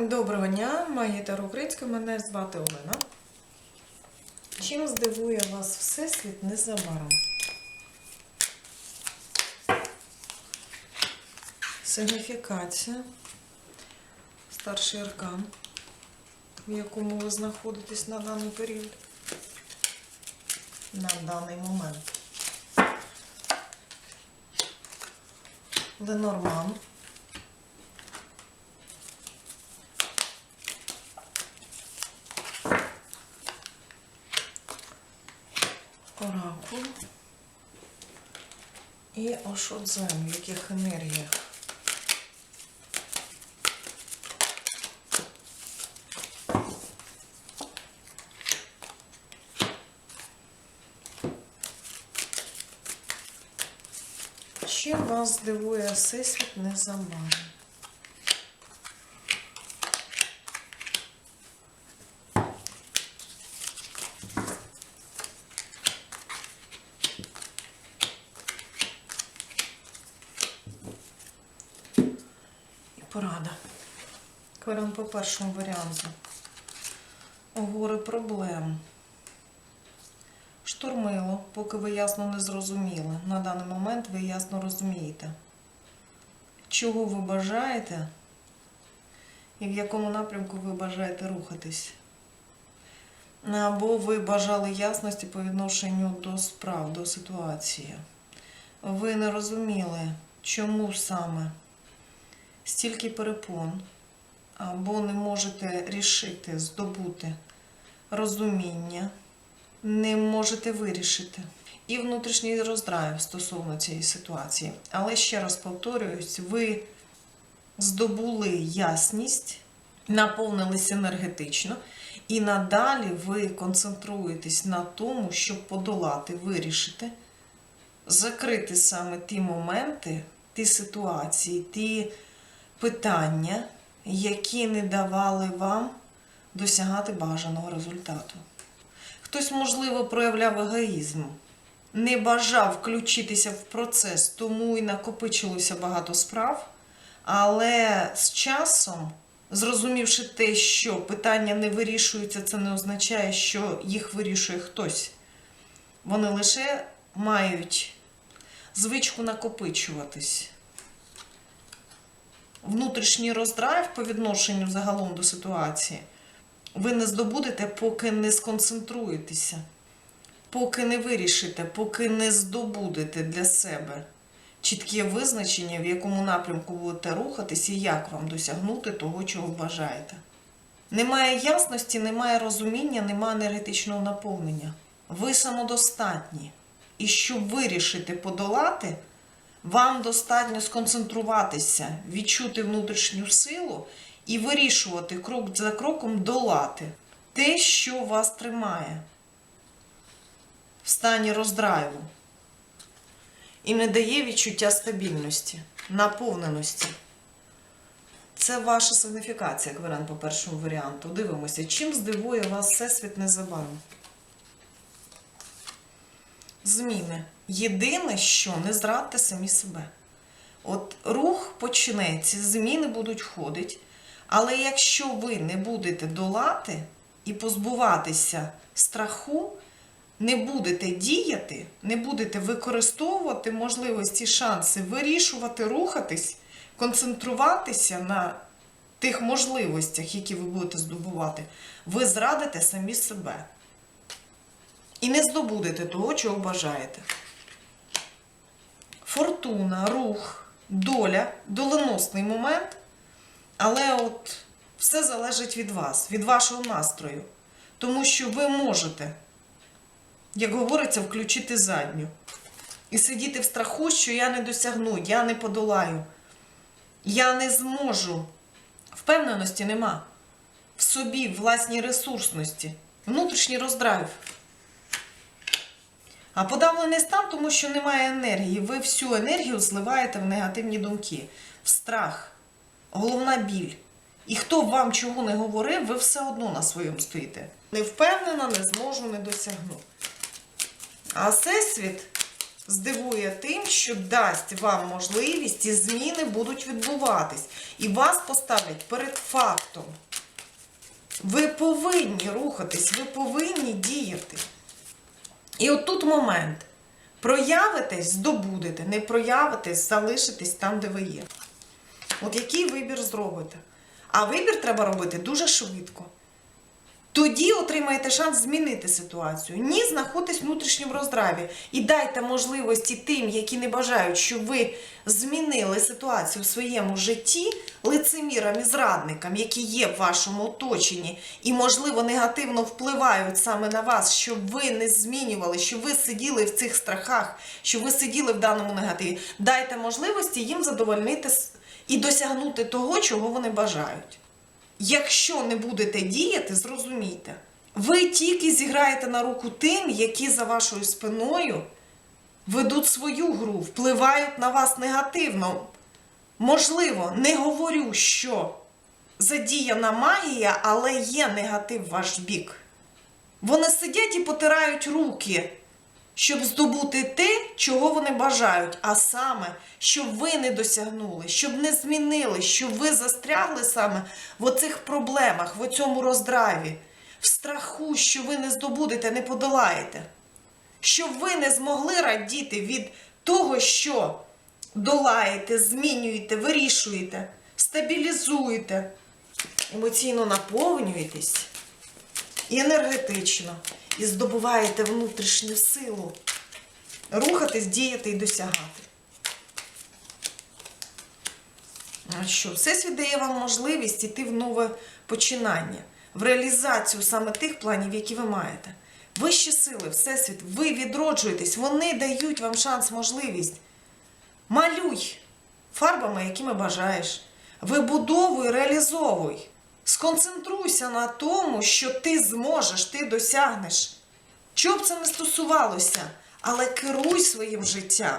Доброго дня, магітар Українська, мене звати Олена. Чим здивує вас Всесвіт незабаром? Сигніфікація, старший аркан, в якому ви знаходитесь на даний період, на даний момент. Ленорман. І Ошодзем, в яких енергіях. Чим вас здивує Всесвіт незабаром? І порада. Кваріон по першому варіанту. Гори проблем. Штурмило, поки ви ясно не зрозуміли. На даний момент ви ясно розумієте, чого ви бажаєте і в якому напрямку ви бажаєте рухатись. Або ви бажали ясності по відношенню до справ, до ситуації. Ви не розуміли, чому саме стільки перепон, або не можете рішити, здобути розуміння, не можете вирішити. І внутрішній роздрайв стосовно цієї ситуації. Але ще раз повторююсь, ви здобули ясність, наповнились енергетично, і надалі ви концентруєтесь на тому, щоб подолати, вирішити, закрити саме ті моменти, ті ситуації, ті питання, які не давали вам досягати бажаного результату. Хтось, можливо, проявляв егоїзм, не бажав включитися в процес, тому і накопичилося багато справ. Але з часом, зрозумівши те, що питання не вирішуються, це не означає, що їх вирішує хтось. Вони лише мають звичку накопичуватись. Внутрішній роздрайв по відношенню загалом до ситуації ви не здобудете, поки не сконцентруєтеся, поки не вирішите, поки не здобудете для себе чітке визначення, в якому напрямку будете рухатись і як вам досягнути того, чого бажаєте. Немає ясності, немає розуміння, немає енергетичного наповнення. Ви самодостатні. І щоб вирішити подолати, вам достатньо сконцентруватися, відчути внутрішню силу і вирішувати крок за кроком долати те, що вас тримає в стані роздрайву і не дає відчуття стабільності, наповненості. Це ваша сигніфікація, як по першому варіанту. Дивимося, чим здивує вас Всесвіт незабаром. Зміни. Єдине, що не зрадьте самі себе. От рух почнеться, зміни будуть входити. Але якщо ви не будете долати і позбуватися страху, не будете діяти, не будете використовувати можливості, шанси, вирішувати, рухатись, концентруватися на тих можливостях, які ви будете здобувати, ви зрадите самі себе. І не здобудете того, чого бажаєте. Фортуна, рух, доля, доленосний момент. Але от все залежить від вас, від вашого настрою. Тому що ви можете, як говориться, включити задню. І сидіти в страху, що я не досягну, я не подолаю. Я не зможу. Впевненості нема. В собі, власній ресурсності, внутрішній роздрайв. А подавлений стан, тому що немає енергії. Ви всю енергію зливаєте в негативні думки, в страх, головна біль. І хто б вам чого не говорив, ви все одно на своєму стоїте. Не впевнена, не зможу, не досягну. А всесвіт здивує тим, що дасть вам можливість і зміни будуть відбуватись. І вас поставлять перед фактом. Ви повинні рухатись, ви повинні діяти. І от тут момент. Проявитесь, здобудете, не проявитесь, залишитесь там, де ви є. От який вибір зробите? А вибір треба робити дуже швидко. Тоді отримаєте шанс змінити ситуацію. Ні, знаходитесь в внутрішньому роздраві. І дайте можливості тим, які не бажають, щоб ви змінили ситуацію в своєму житті лицемірам і зрадникам, які є в вашому оточенні, і, можливо, негативно впливають саме на вас, щоб ви не змінювали, щоб ви сиділи в цих страхах, щоб ви сиділи в даному негативі. Дайте можливості їм задовольнити і досягнути того, чого вони бажають. Якщо не будете діяти, зрозумійте, ви тільки зіграєте на руку тим, які за вашою спиною ведуть свою гру, впливають на вас негативно. Можливо, не говорю, що задіяна магія, але є негатив в ваш бік. Вони сидять і потирають руки, щоб здобути те, чого вони бажають, а саме, щоб ви не досягнули, щоб не змінили, щоб ви застрягли саме в оцих проблемах, в цьому роздраві, в страху, що ви не здобудете, не подолаєте. Щоб ви не змогли радіти від того, що долаєте, змінюєте, вирішуєте, стабілізуєте, емоційно наповнюєтесь і енергетично, і здобуваєте внутрішню силу рухатись, діяти і досягати. Що? Всесвіт дає вам можливість іти в нове починання, в реалізацію саме тих планів, які ви маєте. Вищі сили, Всесвіт, ви відроджуєтесь, вони дають вам шанс, можливість. Малюй фарбами, якими бажаєш. Вибудовуй, реалізовуй. Сконцентруйся на тому, що ти зможеш, ти досягнеш. Що б це не стосувалося, але керуй своїм життям.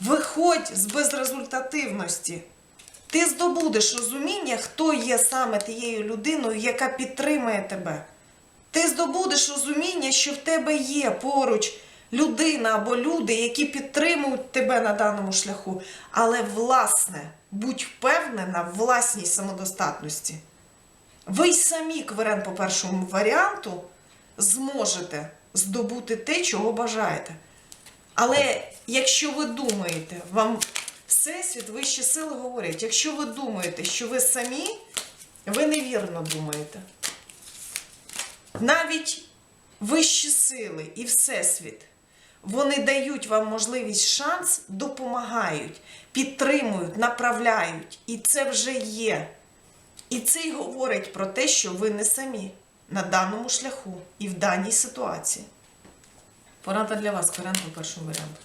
Виходь з безрезультативності. Ти здобудеш розуміння, хто є саме тією людиною, яка підтримує тебе. Ти здобудеш розуміння, що в тебе є поруч людина або люди, які підтримують тебе на даному шляху. Але, власне, будь впевнена в власній самодостатності. Ви й самі, кверен по першому варіанту, зможете здобути те, чого бажаєте. Але якщо ви думаєте, вам Всесвіт, вищі сили говорять, якщо ви думаєте, що ви самі, ви невірно думаєте. Навіть вищі сили і Всесвіт, вони дають вам можливість шанс, допомагають, підтримують, направляють. І це вже є. І це й говорить про те, що ви не самі на даному шляху і в даній ситуації. Порада для вас, Корен, по першому варіанту.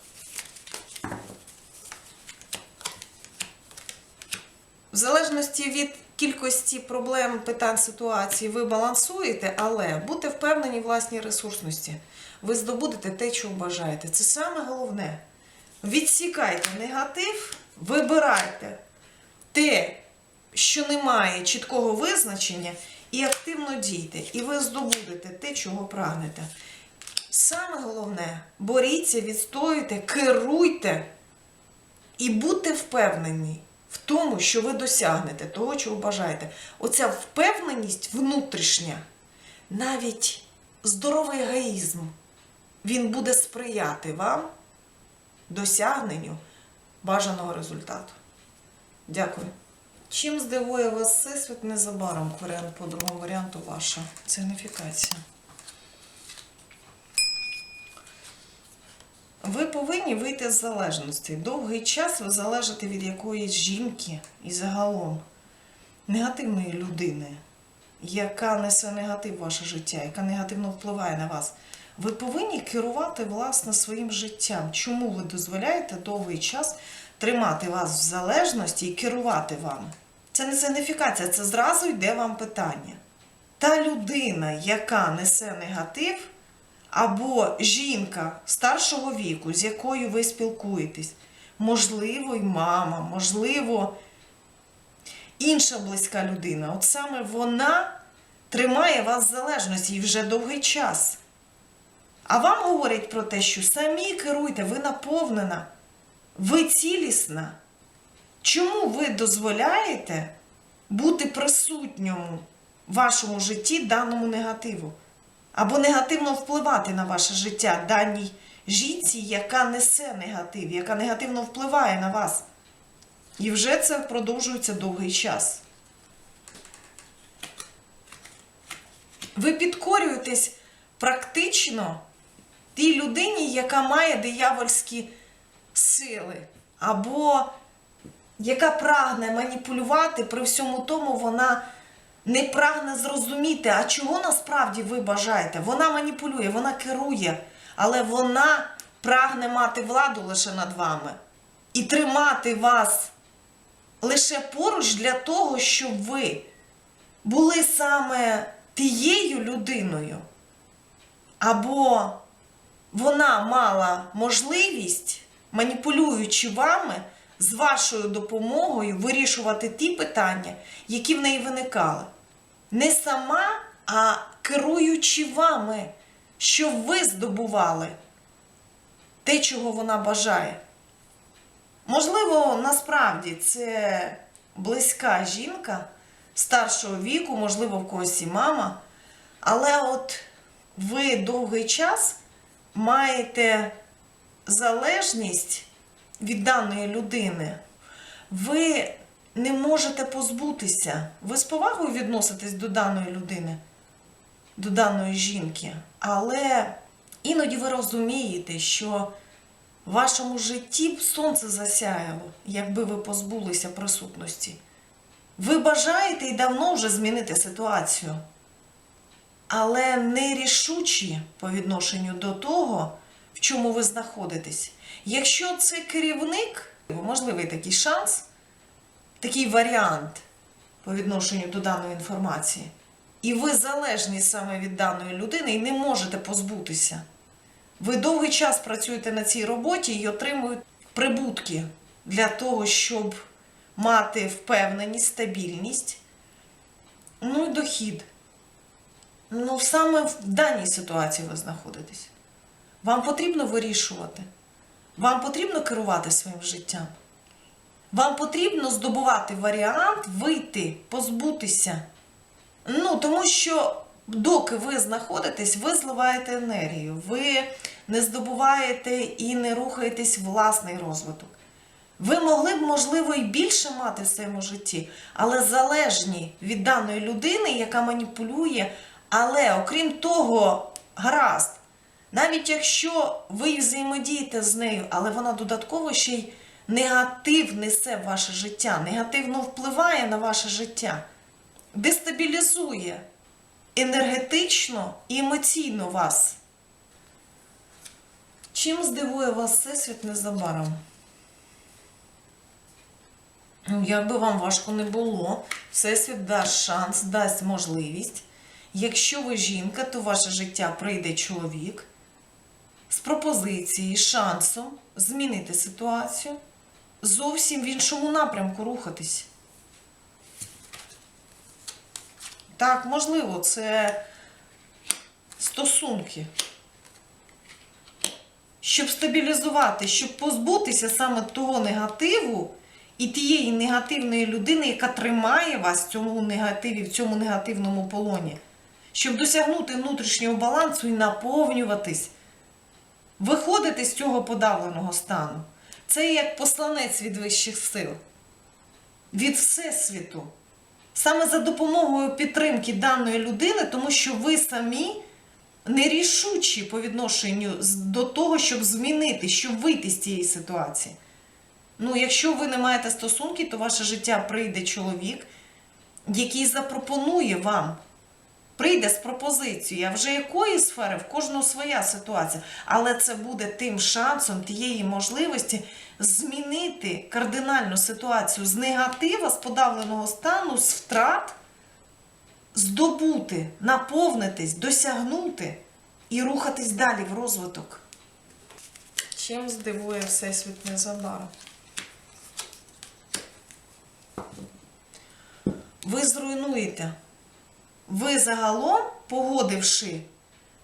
В залежності від кількості проблем, питань, ситуацій ви балансуєте, але будьте впевнені власній ресурсності. Ви здобудете те, чого бажаєте. Це саме головне. Відсікайте негатив, вибирайте те, що не має чіткого визначення, і активно дійте. І ви здобудете те, чого прагнете. Саме головне, боріться, відстоюйте, керуйте і будьте впевнені в тому, що ви досягнете того, чого бажаєте. Оця впевненість внутрішня, навіть здоровий егоїзм, він буде сприяти вам досягненню бажаного результату. Дякую. Чим здивує вас Всесвіт незабаром, варіант по другому варіанту ваша сигніфікація. Ви повинні вийти з залежності. Довгий час ви залежите від якоїсь жінки і загалом негативної людини, яка несе негатив в ваше життя, яка негативно впливає на вас. Ви повинні керувати власне своїм життям. Чому ви дозволяєте довгий час тримати вас в залежності і керувати вами? Це не сигніфікація, це зразу йде вам питання. Та людина, яка несе негатив, або жінка старшого віку, з якою ви спілкуєтесь, можливо, й мама, можливо, інша близька людина. От саме вона тримає вас в залежності і вже довгий час. А вам говорять про те, що самі керуйте, ви наповнена, ви цілісна. Чому ви дозволяєте бути присутньому в вашому житті даному негативу? Або негативно впливати на ваше життя даній жінці, яка несе негатив, яка негативно впливає на вас? І вже це продовжується довгий час. Ви підкорюєтесь практично тій людині, яка має диявольські сили, або яка прагне маніпулювати, при всьому тому вона не прагне зрозуміти, а чого насправді ви бажаєте. Вона маніпулює, вона керує, але вона прагне мати владу лише над вами і тримати вас лише поруч для того, щоб ви були саме тією людиною, або вона мала можливість, маніпулюючи вами, з вашою допомогою вирішувати ті питання, які в неї виникали. Не сама, а керуючи вами, щоб ви здобували те, чого вона бажає. Можливо, насправді це близька жінка старшого віку, можливо, в когось і мама. Але от ви довгий час маєте залежність від даної людини. Ви не можете позбутися. Ви з повагою відноситесь до даної людини, до даної жінки. Але іноді ви розумієте, що в вашому житті сонце засяяло, якби ви позбулися присутності. Ви бажаєте і давно вже змінити ситуацію, але не рішучі по відношенню до того, в чому ви знаходитесь. Якщо це керівник, можливий такий шанс, такий варіант по відношенню до даної інформації, і ви залежні саме від даної людини і не можете позбутися. Ви довгий час працюєте на цій роботі і отримуєте прибутки для того, щоб мати впевненість, стабільність, ну і дохід. Ну, саме в даній ситуації ви знаходитесь. Вам потрібно вирішувати. Вам потрібно керувати своїм життям. Вам потрібно здобувати варіант вийти, позбутися. Ну, тому що доки ви знаходитесь, ви зливаєте енергію, ви не здобуваєте і не рухаєтесь власний розвиток. Ви могли б, можливо, і більше мати в своєму житті, але залежні від даної людини, яка маніпулює. Але окрім того, гаразд, навіть якщо ви взаємодієте з нею, але вона додатково ще й негатив несе в ваше життя, негативно впливає на ваше життя, дестабілізує енергетично і емоційно вас. Чим здивує вас Всесвіт незабаром? Ну, Як би вам важко не було, Всесвіт дасть шанс, дасть можливість. Якщо ви жінка, то в ваше життя прийде чоловік з пропозицією, шансом змінити ситуацію, зовсім в іншому напрямку рухатись. Так, можливо, це стосунки. Щоб стабілізувати, щоб позбутися саме того негативу і тієї негативної людини, яка тримає вас в цьому негативі, в цьому негативному полоні, щоб досягнути внутрішнього балансу і наповнюватись, виходити з цього подавленого стану. Це як посланець від вищих сил, від Всесвіту. Саме за допомогою підтримки даної людини, тому що ви самі нерішучі по відношенню до того, щоб змінити, щоб вийти з цієї ситуації. Ну, якщо ви не маєте стосунки, то ваше життя прийде чоловік, який запропонує вам, прийде з пропозицією, а вже якої сфери, в кожного своя ситуація. Але це буде тим шансом, тієї можливості змінити кардинальну ситуацію з негатива, з подавленого стану, з втрат, здобути, наповнитись, досягнути і рухатись далі в розвиток. Чим здивує Всесвіт незабаром? Ви зруйнуєте. Ви загалом, погодивши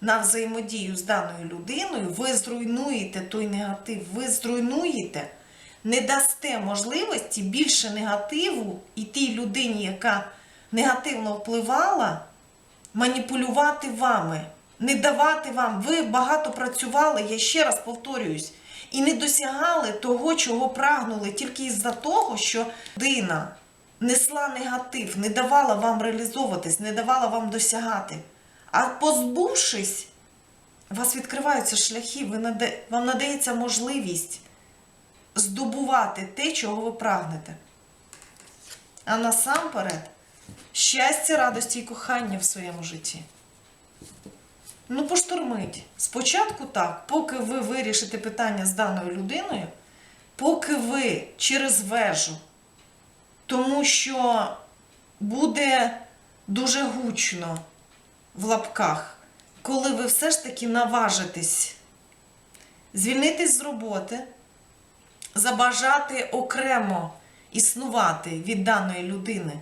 на взаємодію з даною людиною, ви зруйнуєте той негатив, ви зруйнуєте, не дасте можливості більше негативу і тій людині, яка негативно впливала, маніпулювати вами, не давати вам. Ви багато працювали, я ще раз повторююсь, і не досягали того, чого прагнули, тільки із-за того, що людина несла негатив, не давала вам реалізовуватись, не давала вам досягати. А позбувшись, у вас відкриваються шляхи, ви наде- вам надається можливість здобувати те, чого ви прагнете. А насамперед, щастя, радості і кохання в своєму житті. Ну, поштурмить. Спочатку так, поки ви вирішите питання з даною людиною, поки ви через вежу, тому що буде дуже гучно в лапках, коли ви все ж таки наважитесь звільнитись з роботи, забажати окремо існувати від даної людини.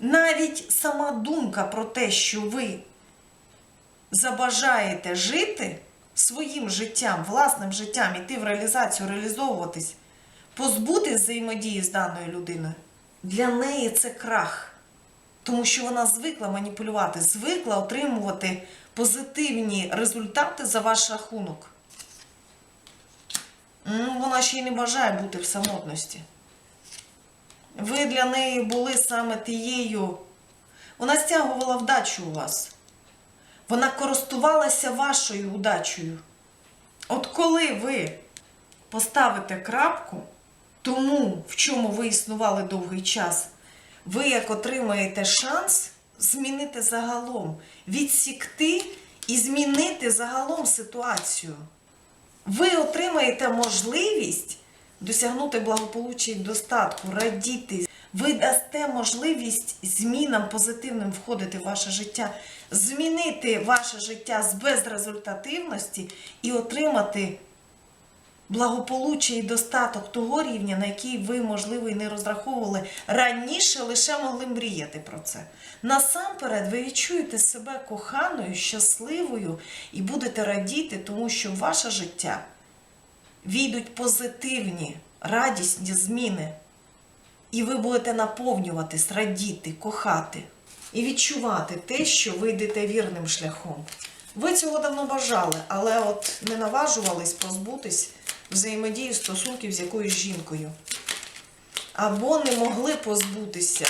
Навіть сама думка про те, що ви забажаєте жити своїм життям, власним життям, іти в реалізацію, реалізовуватись, позбутись взаємодії з даною людиною, для неї це крах. Тому що вона звикла маніпулювати, звикла отримувати позитивні результати за ваш рахунок. Ну, Вона ще й не бажає бути в самотності. Ви для неї були саме тією. Вона стягувала вдачу у вас. Вона користувалася вашою удачею. От коли ви поставите крапку тому, в чому ви існували довгий час, ви як отримаєте шанс змінити загалом, відсікти і змінити загалом ситуацію. Ви отримаєте можливість досягнути благополуччя і достатку, радіти. Ви дасте можливість змінам позитивним входити в ваше життя, змінити ваше життя з безрезультативності і отримати благополуччя і достаток того рівня, на який ви, можливо, і не розраховували раніше, лише могли мріяти про це. Насамперед, ви відчуєте себе коханою, щасливою і будете радіти, тому що в ваше життя війдуть позитивні, радісні зміни. І ви будете наповнюватись, радіти, кохати і відчувати те, що ви йдете вірним шляхом. Ви цього давно бажали, але от не наважувались позбутись взаємодії стосунків з якоюсь жінкою. Або не могли позбутися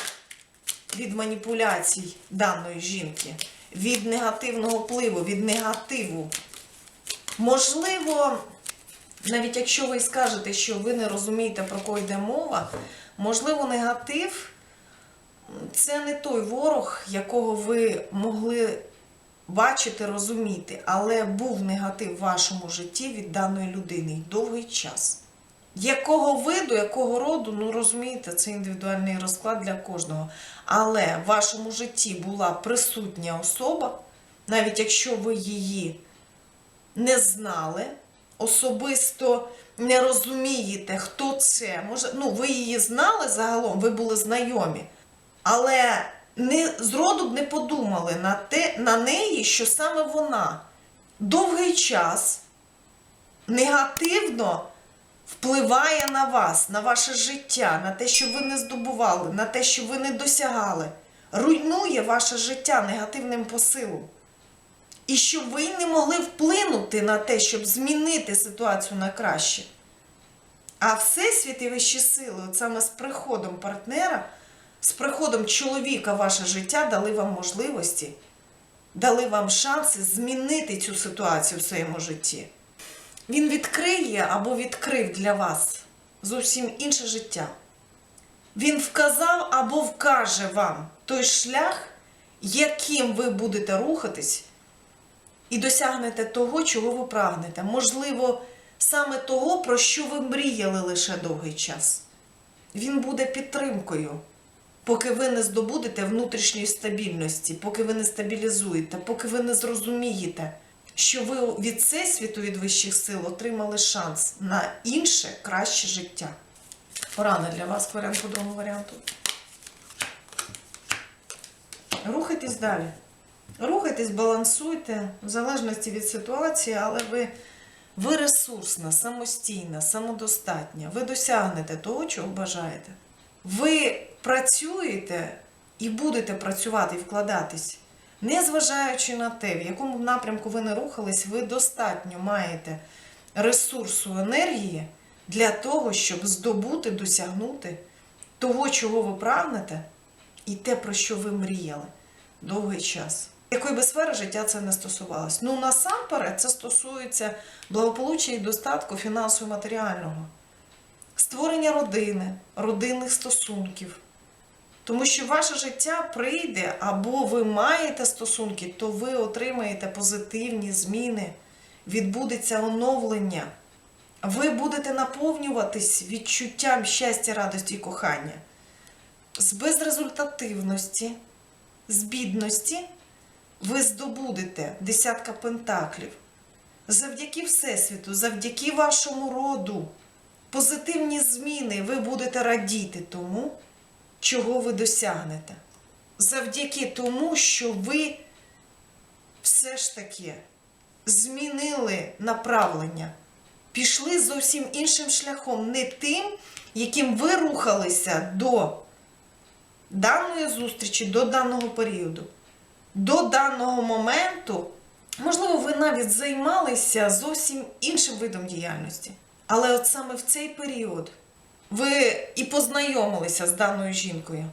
від маніпуляцій даної жінки, від негативного впливу, від негативу. Можливо, навіть якщо ви скажете, що ви не розумієте, про кого йде мова, можливо, негатив це не той ворог, якого ви могли бачити, розуміти, але був негатив в вашому житті від даної людини довгий час. Якого виду, якого роду, ну розумієте, це індивідуальний розклад для кожного. Але в вашому житті була присутня особа, навіть якщо ви її не знали, особисто не розумієте, хто це. Може, ну, ви її знали загалом, ви були знайомі, але не, зроду б не подумали на, те, на неї, що саме вона довгий час негативно впливає на вас, на ваше життя, на те, що ви не здобували, на те, що ви не досягали, руйнує ваше життя негативним посилом. І щоб ви не могли вплинути на те, щоб змінити ситуацію на краще. А Всесвіт і вищі сили, от саме з приходом партнера, з приходом чоловіка в ваше життя дали вам можливості, дали вам шанси змінити цю ситуацію в своєму житті. Він відкриє або відкрив для вас зовсім інше життя. Він вказав або вкаже вам той шлях, яким ви будете рухатись, і досягнете того, чого ви прагнете. Можливо, саме того, про що ви мріяли лише довгий час. Він буде підтримкою, поки ви не здобудете внутрішньої стабільності, поки ви не стабілізуєте, поки ви не зрозумієте, що ви від Всесвіту, від вищих сил отримали шанс на інше, краще життя. Порана для вас варіант по другому варіанту. Рухайтесь далі. Рухайтесь, балансуйте, в залежності від ситуації, але ви, ви ресурсна, самостійна, самодостатня. Ви досягнете того, чого бажаєте. Ви працюєте і будете працювати і вкладатись. Незважаючи на те, в якому напрямку ви не рухались, ви достатньо маєте ресурсу енергії для того, щоб здобути, досягнути того, чого ви прагнете, і те, про що ви мріяли довгий час. Якої би сфери життя це не стосувалось? Ну, насамперед, це стосується благополуччя і достатку фінансово-матеріального, створення родини, родинних стосунків. Тому що ваше життя прийде, або ви маєте стосунки, то ви отримаєте позитивні зміни, відбудеться оновлення. Ви будете наповнюватись відчуттям щастя, радості і кохання. З безрезультативності, з бідності ви здобудете десятка пентаклів. Завдяки Всесвіту, завдяки вашому роду, позитивні зміни ви будете радіти тому, чого ви досягнете. Завдяки тому, що ви все ж таки змінили направлення, пішли зовсім іншим шляхом, не тим, яким ви рухалися до даної зустрічі, до даного періоду, до даного моменту. Можливо, ви навіть займалися зовсім іншим видом діяльності. Але от саме в цей період ви і познайомилися з даною жінкою.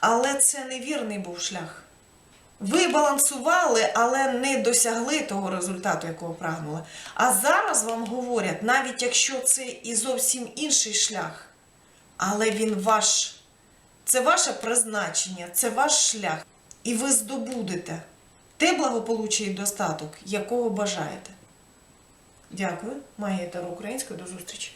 Але це невірний був шлях. Ви балансували, але не досягли того результату, якого прагнули. А зараз вам говорять, навіть якщо це і зовсім інший шлях, але він ваш. Це ваше призначення, це ваш шлях. І ви здобудете те благополуччя і достаток, якого бажаєте. Дякую. Маєте Українська. До зустрічі.